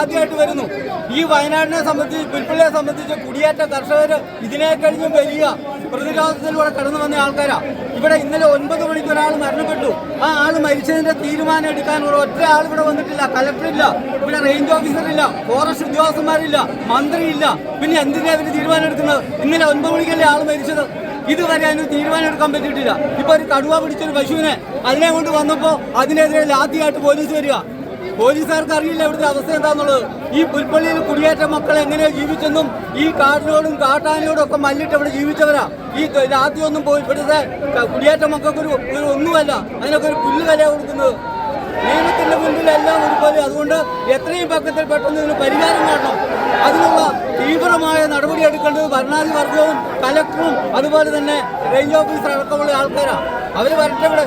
ആദ്യമായിട്ട് വരുന്നു. ഈ വയനാടിനെ സംബന്ധിച്ച് പുൽപ്പള്ളിയെ സംബന്ധിച്ച് കുടിയേറ്റ കർഷകർ ഇതിനെ വലിയ പ്രതിരോധത്തിലൂടെ കടന്നു വന്ന ആൾക്കാരാ. ഇവിടെ ഇന്നലെ ഒൻപത് മണിക്ക് ഒരാൾ മരണപ്പെട്ടു. ആ ആൾ മരിച്ചതിന്റെ തീരുമാനം എടുക്കാനുള്ള ഒറ്റ ആൾ ഇവിടെ വന്നിട്ടില്ല. കലക്ടറില്ല ഇവിടെ റേഞ്ച് ഓഫീസറില്ല ഫോറസ്റ്റ് ഉദ്യോഗസ്ഥന്മാരില്ല മന്ത്രിയില്ല. പിന്നെ എന്തിനാ അതിന് തീരുമാനം എടുക്കുന്നത്? ഇന്നലെ ഒൻപത് മണിക്കല്ലേ ആൾ മരിച്ചത്? ഇതുവരെ അതിന് തീരുമാനം എടുക്കാൻ പറ്റിയിട്ടില്ല. ഇപ്പൊ ഒരു കടുവ പിടിച്ചൊരു പശുവിനെ അതിനെ കൊണ്ട് വന്നപ്പോ അതിനെതിരെ ലാത്തിയായിട്ട് പോലീസ് വരിക. പോലീസുകാർക്ക് അറിയില്ല ഇവിടുത്തെ അവസ്ഥ എന്താന്നുള്ളത്. ഈ പുൽപ്പള്ളിയിൽ കുടിയേറ്റ മക്കൾ എങ്ങനെയാ ജീവിച്ചെന്നും ഈ കാടിനോടും കാട്ടാനയോടും ഒക്കെ മല്ലിട്ട് ഇവിടെ ജീവിച്ചവരാ. ഈ ആദ്യമൊന്നും പോയി ഇവിടുത്തെ കുടിയേറ്റ മക്കൾക്ക് ഒരു ഒന്നുമല്ല അതിനൊക്കെ ഒരു പുല്ല് വില കൊടുക്കുന്നത്. നിയമത്തിന്റെ മുന്നിലെല്ലാം ഒരുപോലെ. അതുകൊണ്ട് എത്രയും പക്കത്തിൽ പെട്ടെന്ന് ഇതിന് പരിഹാരം കാണണം. അതിനുള്ള തീവ്രമായ നടപടി എടുക്കേണ്ടത് ഭരണാധിവർഗവും കലക്ടറും അതുപോലെ തന്നെ റേഞ്ച് ഓഫീസർ അടക്കമുള്ള ആൾക്കാരാണ് അവർ വരട്ടെ ഇവിടെ.